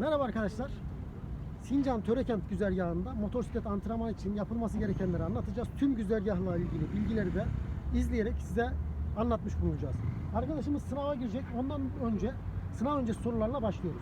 Merhaba arkadaşlar. Sincan Törekent güzergahında motosiklet antrenman için yapılması gerekenleri anlatacağız. Tüm güzergahla ilgili bilgileri de izleyerek size anlatmış bulunacağız. Arkadaşımız sınava girecek. Ondan önce sınav öncesi sorularla başlıyoruz.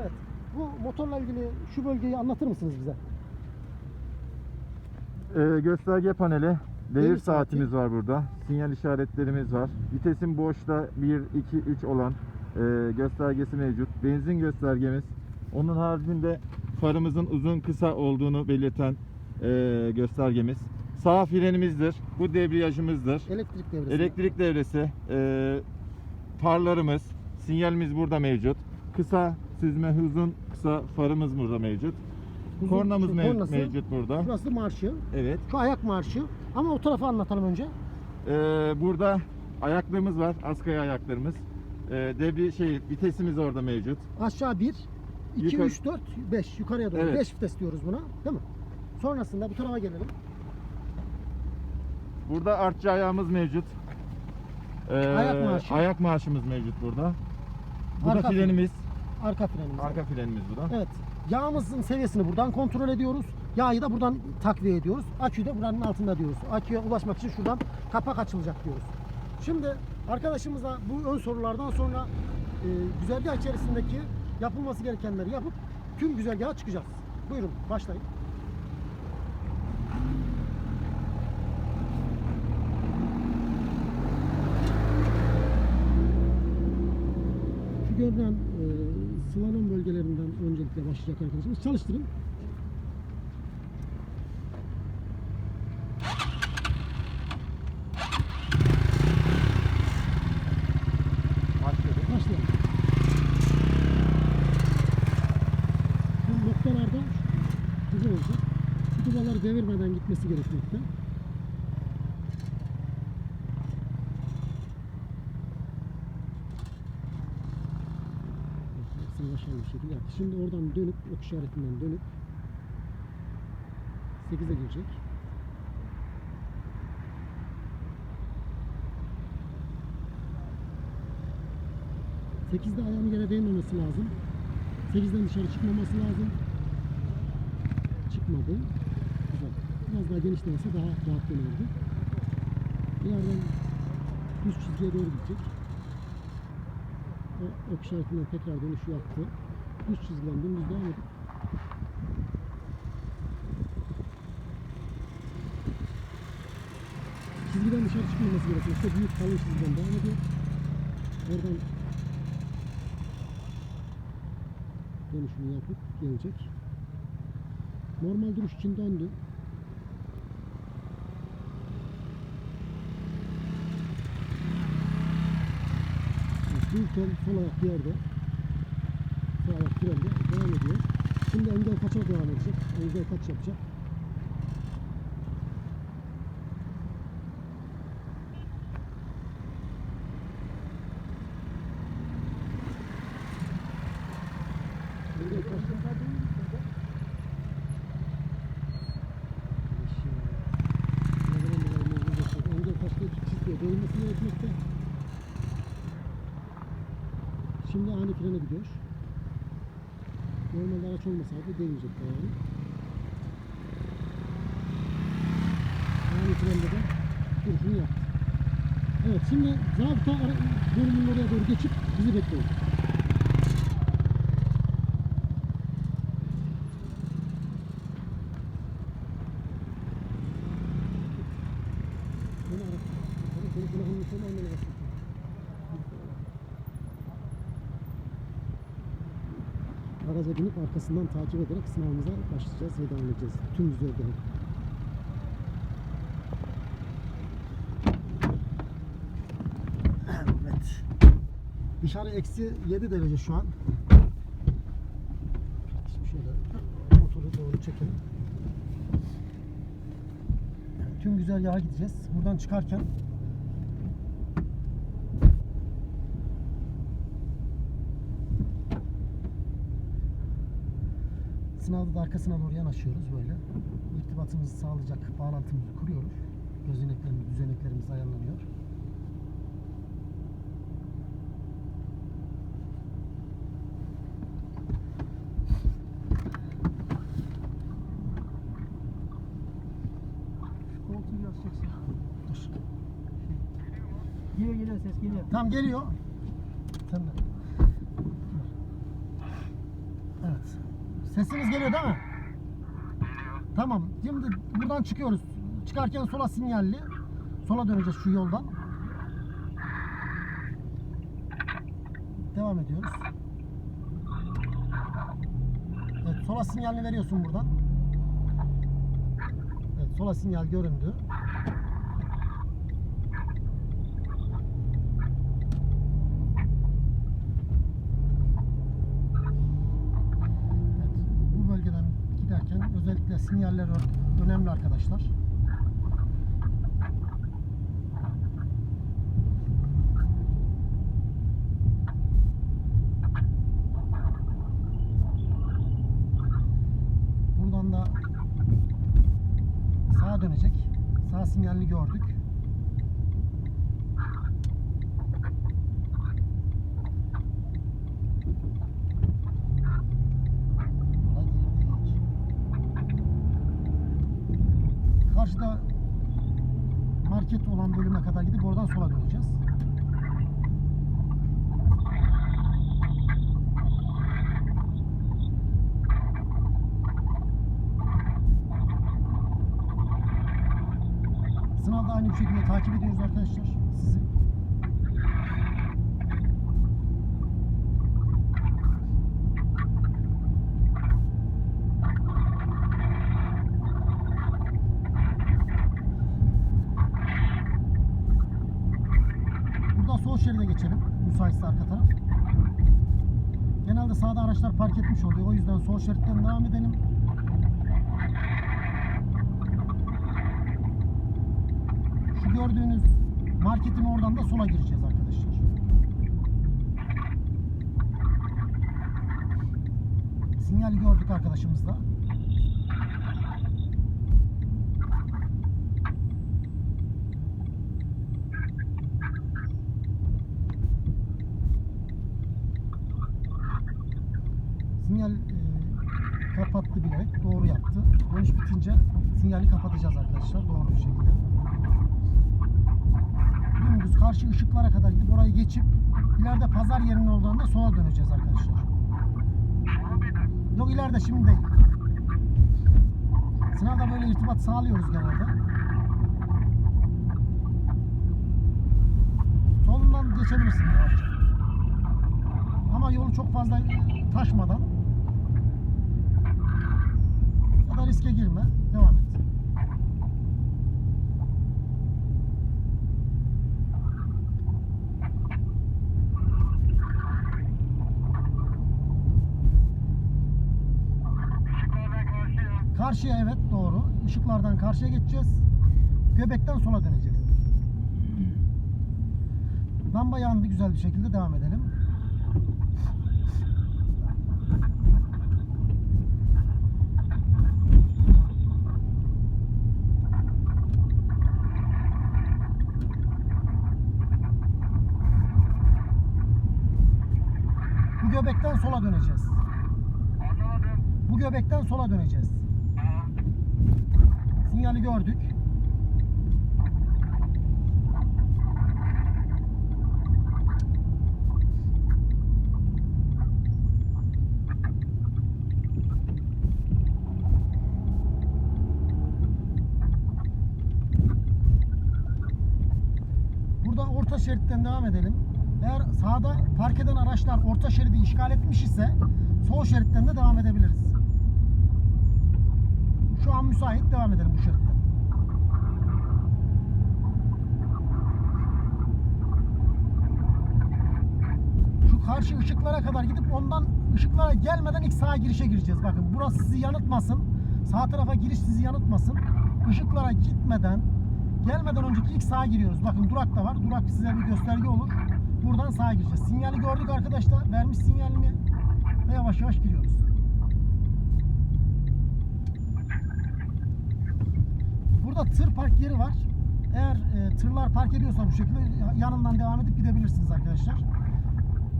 Evet. Bu motorla ilgili şu bölgeyi anlatır mısınız bize? Ee, gösterge paneli, devir, Devir saatimiz saati. var burada. Sinyal işaretlerimiz var. Vitesin boşta 1, 2, 3 olan e, göstergesi mevcut. Benzin göstergemiz. Onun haricinde farımızın uzun kısa olduğunu belirten e, göstergemiz. Sağ frenimizdir. Bu debriyajımızdır. Elektrik devresi. Elektrik devresi, e, farlarımız, sinyalimiz burada mevcut. Kısa süzme uzun kısa farımız burada mevcut. Uzun- Kornamız şu mev- kornası, mevcut burada. Burası marşı. Evet. Şu ayak marşı. Ama o tarafı anlatalım önce. Ee, burada ayaklığımız var, askaya ayaklarımız. Ee, debri şey vitesimiz orada mevcut. Aşağı 1, 2, Yukarı- 3, 4, 5 yukarıya doğru. Evet. 5 vites diyoruz buna. Değil mi? Sonrasında bu tarafa gelelim. Burada artçı ayağımız mevcut. Ee, Ayak marşı. ayak marşımız mevcut burada. Bu da Arka fren. frenimiz. Arka frenimiz. Arka frenimiz bu da. Evet. Yağımızın seviyesini buradan kontrol ediyoruz. Yağı da buradan takviye ediyoruz. Aküyü de buranın altında diyoruz. Aküye ulaşmak için şuradan kapak açılacak diyoruz. Şimdi arkadaşımıza bu ön sorulardan sonra e, güzergah içerisindeki yapılması gerekenleri yapıp tüm güzergaha çıkacağız. Buyurun başlayın. Şu görünen e, slalom bölgelerinden öncelikle başlayacak arkadaşımız. Çalıştırın. Başarılı bir şekilde yaptı. Şimdi oradan dönüp, ok işaretinden dönüp 8'e girecek. Sekizde ayağını yere değmemesi lazım. Sekizden dışarı çıkmaması lazım. Çıkmadı. Güzel. Biraz daha genişlerse daha rahat dönerdi. Yerden düz çizgiye doğru gidecek. O ok işaretinden tekrar dönüş yaptı. Düz çizgiden dümdüz devam edip çizgiden dışarı çıkmaması gerekiyor. İşte büyük kalın çizgiden devam ediyor. Oradan dönüşünü yapıp gelecek. Normal duruş için döndü. Dururken sol ayak bir yerde. Sol ayak frende devam ediyor. Şimdi engel kaça devam edecek? Engel kaç yapacak? Engel kaç? Engel kaçta çizgiye değilmesi gerekmekte. Şimdi ani frene gidiyor. Normalde araç olmasaydı değmeyecek yani. Ani frende de duruşunu yaptı. Evet şimdi zabıta bölümünün oraya doğru geçip bizi bekliyor. Araca binip arkasından takip ederek sınavımıza başlayacağız ve devam edeceğiz. Tüm güzergahı. Evet. Dışarı eksi 7 derece şu an. Şimdi şöyle motoru doğru çekelim. Tüm güzergaha gideceğiz. Buradan çıkarken Arkasını aldık, arkasına doğru yanaşıyoruz böyle. İrtibatımızı sağlayacak bağlantımızı kuruyoruz. Gözeneklerimiz, düzeneklerimiz ayarlanıyor. Koltuğu biraz çeksin. Dur. Şey, geliyor ses geliyor. Tam geliyor. Sesimiz geliyor değil mi? Tamam. Şimdi buradan çıkıyoruz. Çıkarken sola sinyalli. Sola döneceğiz şu yoldan. Devam ediyoruz. Evet, sola sinyalini veriyorsun buradan. Evet, sola sinyal göründü. Evet, bu bölgeden giderken özellikle sinyaller ö- arkadaşlar. Buradan da sağa dönecek. Sağ sinyalini gördük. Yola girdik. Karşıda market olan bölüme kadar gidip oradan sola döneceğiz. Sınavda aynı bir şekilde takip ediyoruz arkadaşlar sizi. Buradan sol şeride geçelim. Müsaitse arka taraf. Genelde sağda araçlar park etmiş oluyor. O yüzden sol şeritten devam edelim. Şu gördüğünüz marketin oradan da sola gireceğiz arkadaşlar. Sinyali gördük arkadaşımızla. Sinyal e, kapattı bilerek doğru yaptı. Dönüş bitince sinyali kapatacağız arkadaşlar doğru bir şekilde. Dümdüz karşı ışıklara kadar gidip orayı geçip ileride pazar yerinin olduğunda sola döneceğiz arkadaşlar. Yok ileride şimdi değil. Sınavda böyle irtibat sağlıyoruz genelde. Solundan geçebilirsin yavaşça. Ama yolu çok fazla taşmadan da riske girme. Devam et. Karşıya evet doğru. Işıklardan karşıya geçeceğiz. Göbekten sola döneceğiz. Lamba yandı güzel bir şekilde devam edelim. Bu göbekten sola döneceğiz. Bu göbekten sola döneceğiz. Sinyali gördük. Burada orta şeritten devam edelim. Eğer sağda park eden araçlar orta şeridi işgal etmiş ise sol şeritten de devam edebiliriz. Şu an müsait devam edelim bu şeritten. Şu karşı ışıklara kadar gidip ondan ışıklara gelmeden ilk sağa girişe gireceğiz. Bakın burası sizi yanıltmasın. Sağ tarafa giriş sizi yanıltmasın. Işıklara gitmeden gelmeden önceki ilk sağa giriyoruz. Bakın durak da var. Durak size bir gösterge olur. Buradan sağa gireceğiz. Sinyali gördük arkadaşlar. Vermiş sinyalini. Ve yavaş yavaş giriyoruz. Burada tır park yeri var. Eğer e, tırlar park ediyorsa bu şekilde yanından devam edip gidebilirsiniz arkadaşlar.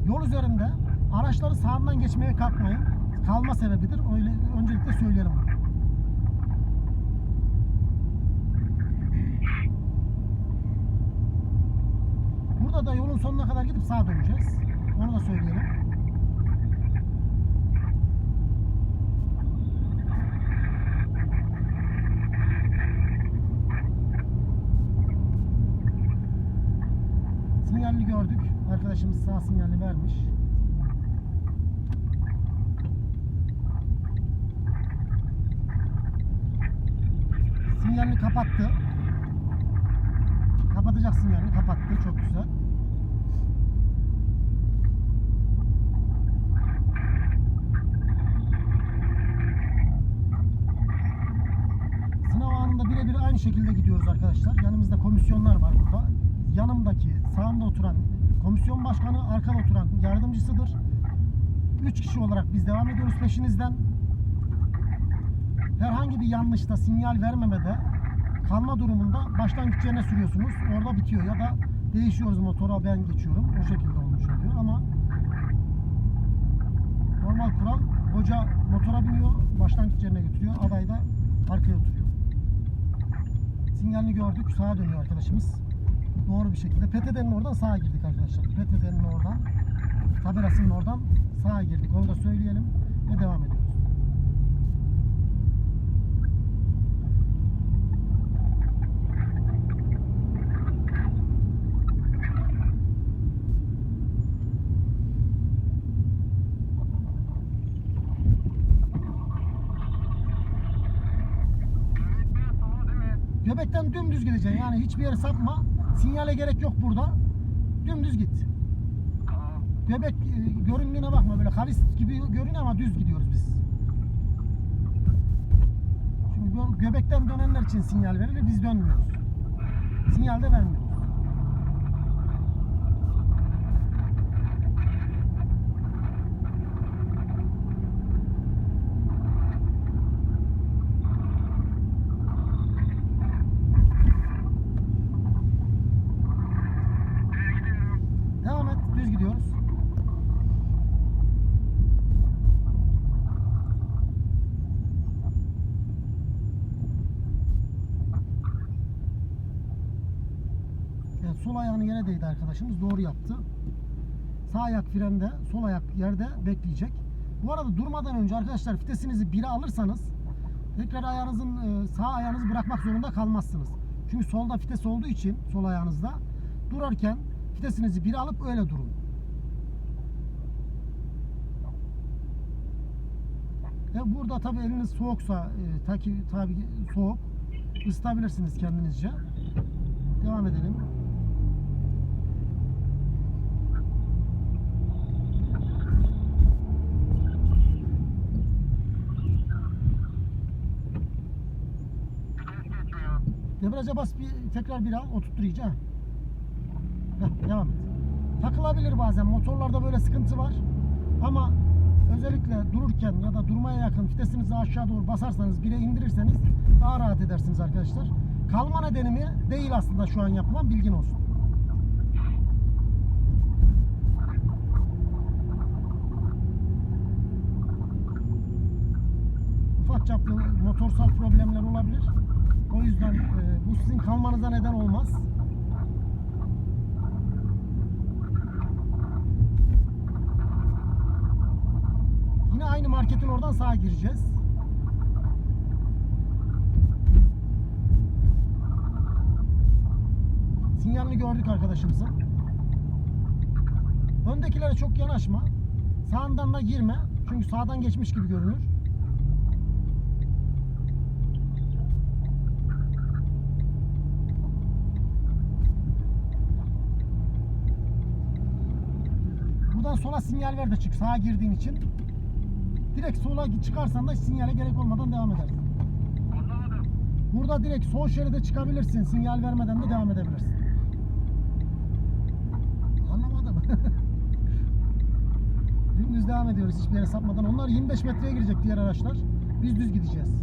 Yol üzerinde araçları sağından geçmeye kalkmayın. Kalma sebebidir. Öyle öncelikle söyleyelim. bunu. Burada da yolun sonuna kadar gidip sağa döneceğiz. Onu da söyleyelim. Sinyalini gördük. Arkadaşımız sağ sinyalini vermiş. Sinyalini kapattı. Kapatacak sinyalini kapattı. Çok güzel. Aynı şekilde gidiyoruz arkadaşlar. Yanımızda komisyonlar var burada. Yanımdaki sağımda oturan komisyon başkanı, arkada oturan yardımcısıdır. Üç kişi olarak biz devam ediyoruz peşinizden. Herhangi bir yanlışta sinyal vermemede kalma durumunda başlangıç yerine sürüyorsunuz. Orada bitiyor ya da değişiyoruz motora ben geçiyorum. O şekilde olmuş oluyor ama normal kural hoca motora biniyor, başlangıç yerine götürüyor. Aday da arkaya oturuyor. Sinyalini gördük. Sağa dönüyor arkadaşımız. Doğru bir şekilde. PTT'nin oradan sağa girdik arkadaşlar. PTT'nin oradan tabelasının oradan sağa girdik. Onu da söyleyelim ve devam ediyoruz. Göbekten dümdüz gideceksin. Yani hiçbir yere sapma. Sinyale gerek yok burada. Dümdüz git. Göbek e, göründüğüne bakma böyle kavis gibi görünüyor ama düz gidiyoruz biz. Çünkü gö- göbekten dönenler için sinyal verilir biz dönmüyoruz. Sinyal de vermiyoruz. Devam et. Düz gidiyoruz. Evet, sol ayağını yere değdi arkadaşımız. Doğru yaptı. Sağ ayak frende, sol ayak yerde bekleyecek. Bu arada durmadan önce arkadaşlar vitesinizi 1'e alırsanız tekrar ayağınızın e, sağ ayağınızı bırakmak zorunda kalmazsınız. Çünkü solda vites olduğu için sol ayağınızda durarken vitesinizi 1'e alıp öyle durun. E burada tabi eliniz soğuksa e, taki tabi soğuk ısıtabilirsiniz kendinizce. Devam edelim. Debriyaja bas bir tekrar bir al oturttur devam et. Takılabilir bazen motorlarda böyle sıkıntı var. Ama özellikle dururken ya da durmaya yakın vitesinizi aşağı doğru basarsanız bire indirirseniz daha rahat edersiniz arkadaşlar. Kalma nedeni mi? Değil aslında şu an yapılan bilgin olsun. Ufak çaplı motorsal problemler olabilir. O yüzden e, bu sizin kalmanıza neden olmaz. Yine aynı marketin oradan sağa gireceğiz. Sinyalini gördük arkadaşımızın. Öndekilere çok yanaşma. Sağından da girme. Çünkü sağdan geçmiş gibi görünür. Buradan sola sinyal ver de çık sağa girdiğin için. Direkt sola çıkarsan da sinyale gerek olmadan devam edersin. Burada direkt sol şeride çıkabilirsin. Sinyal vermeden de devam edebilirsin. Anlamadım. Dümdüz devam ediyoruz hiçbir yere sapmadan. Onlar 25 metreye girecek diğer araçlar. Biz düz gideceğiz.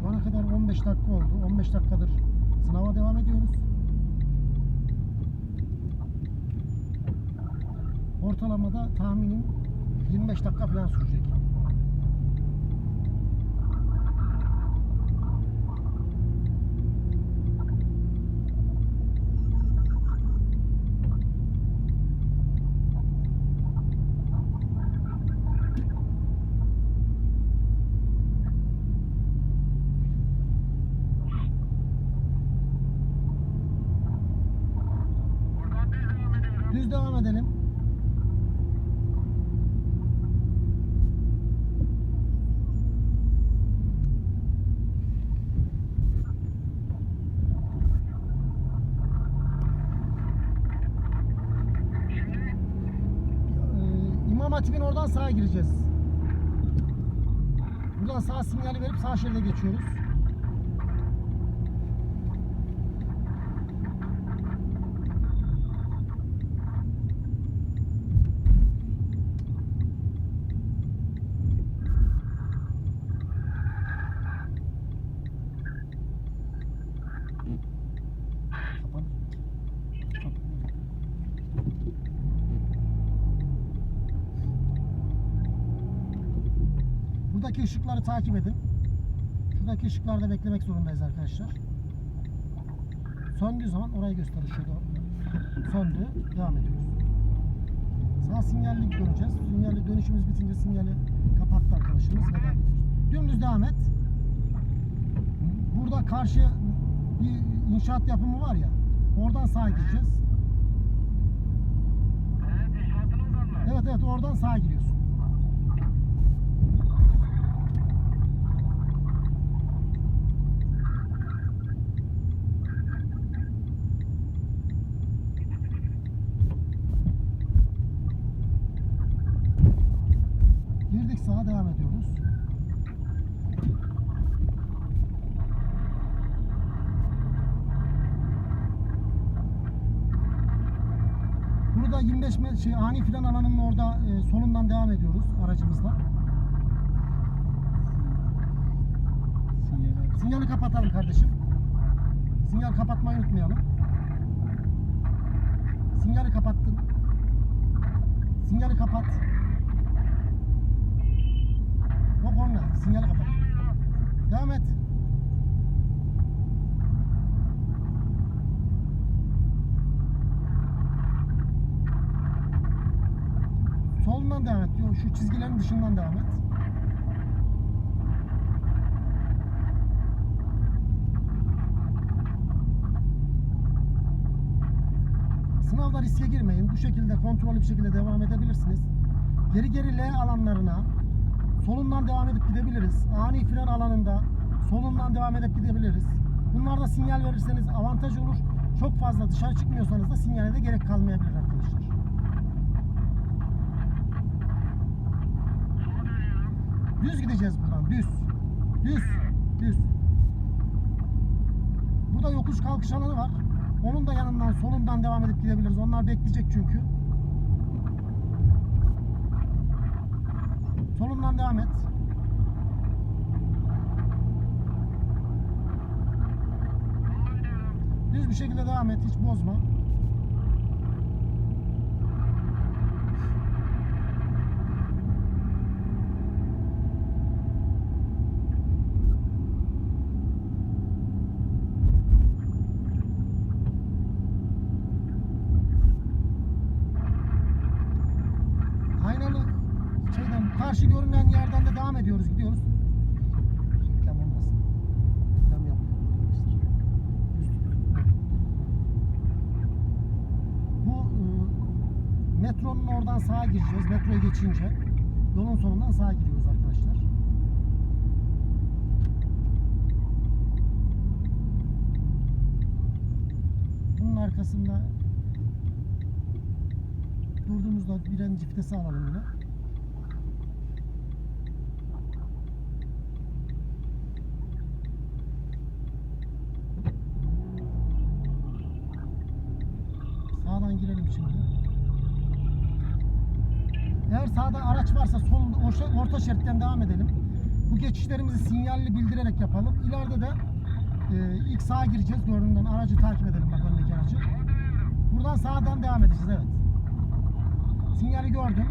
Şu ana kadar 15 dakika oldu. 15 dakikadır sınava devam ediyoruz. Ortalamada tahminim 25 dakika falan sürecek. Düz devam edelim. Ee, İmam Hatip'in oradan sağa gireceğiz. Buradan sağ sinyali verip sağ şeride geçiyoruz. Işıkları takip edin. Şuradaki ışıklarda beklemek zorundayız arkadaşlar. Söndüğü zaman orayı gösterir şurada. Söndü. Devam ediyoruz. Sağ sinyalli döneceğiz. Sinyalli dönüşümüz bitince sinyali kapattı arkadaşımız ve devam ediyoruz. Dümdüz devam et. Burada karşı bir inşaat yapımı var ya. Oradan sağa gideceğiz. Evet? Evet evet oradan sağa giriyorsun. Girdik sağa devam ediyoruz. Burada 25 me- şey ani fren alanının orada e, solundan devam ediyoruz aracımızla. Sinyali kapatalım kardeşim. Sinyal kapatmayı unutmayalım. Sinyali kapattın. Sinyali kapat. Hop onunla. Sinyali kapat. Devam et. Solundan devam et diyor. Şu çizgilerin dışından devam et. Sınavda riske girmeyin. Bu şekilde kontrollü bir şekilde devam edebilirsiniz. Geri geri L alanlarına solundan devam edip gidebiliriz. Ani fren alanında solundan devam edip gidebiliriz. Bunlarda sinyal verirseniz avantaj olur. Çok fazla dışarı çıkmıyorsanız da sinyale de gerek kalmayabilir arkadaşlar. Sola dönüyorum. Düz gideceğiz buradan. Düz. Düz. Düz. Burada yokuş kalkış alanı var. Onun da yanından solundan devam edip gidebiliriz. Onlar bekleyecek çünkü. Solundan devam et. Düz bir şekilde devam et. Hiç bozma. Aynalı şeyden karşı görünen yerden de devam ediyoruz. Gidiyoruz. Reklam olmasın. Reklam yapmıyorum. Düz tut. Bu e, metronun oradan sağa gireceğiz. Metroya geçince yolun sonundan sağa giriyoruz arkadaşlar. Bunun arkasında durduğumuzda birinci vitesi alalım yine. Sağdan girelim şimdi. Eğer varsa sol orta, orta şeritten devam edelim. Bu geçişlerimizi sinyalli bildirerek yapalım. İleride de e, ilk sağa gireceğiz. Göründen aracı takip edelim bak öndeki aracı. Buradan sağdan devam edeceğiz evet. Sinyali gördüm.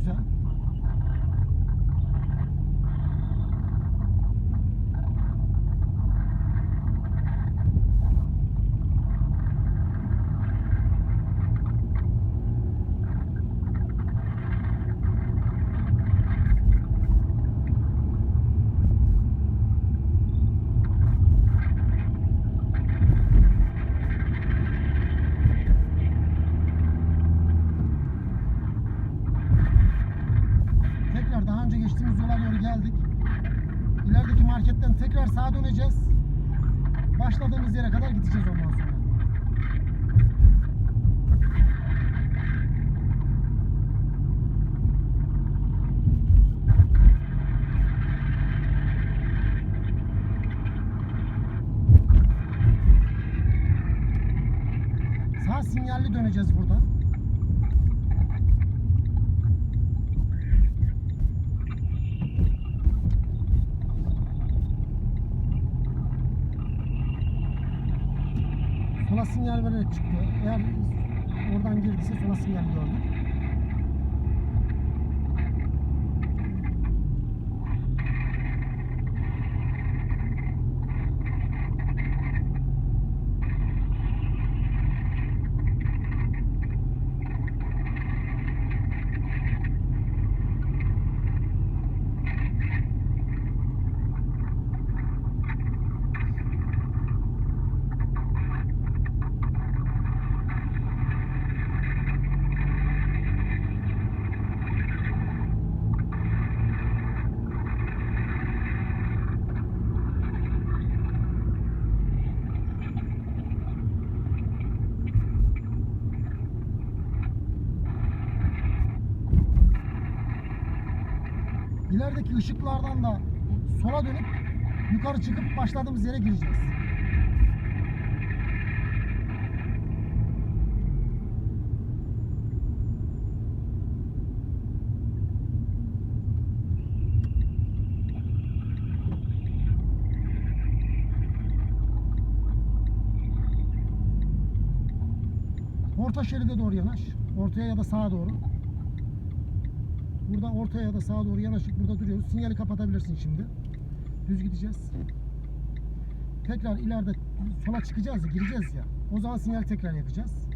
Güzel. Marketten tekrar sağa döneceğiz. Başladığımız yere kadar gideceğiz ondan sonra. Sağ sinyalli döneceğiz buradan. Sola sinyal vererek çıktı. Eğer oradan girdiyse sola sinyal gördük. İlerideki ışıklardan da sola dönüp yukarı çıkıp başladığımız yere gireceğiz. Orta şeride doğru yanaş. Ortaya ya da sağa doğru. Burada ortaya ya da sağa doğru yanaşıp burada duruyoruz. Sinyali kapatabilirsin şimdi. Düz gideceğiz. Tekrar ileride sola çıkacağız ya, gireceğiz ya. O zaman sinyal tekrar yakacağız.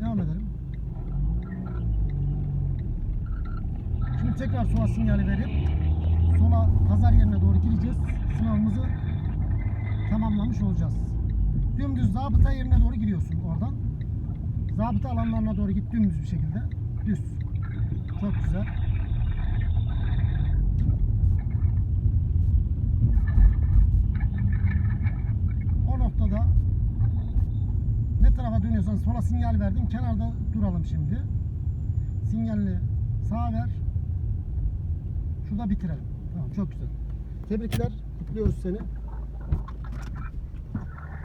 Devam edelim. Şimdi tekrar sola sinyali verip sola pazar yerine doğru gireceğiz. Sınavımızı tamamlamış olacağız. Dümdüz zabıta yerine doğru giriyorsun oradan. Zabıta alanlarına doğru git dümdüz bir şekilde. Düz. Çok güzel. O noktada ne tarafa dönüyorsan sola sinyal verdim. Kenarda duralım şimdi. Sinyalini sağa ver. Şurada bitirelim. Çok güzel. Tebrikler. Kutluyoruz seni.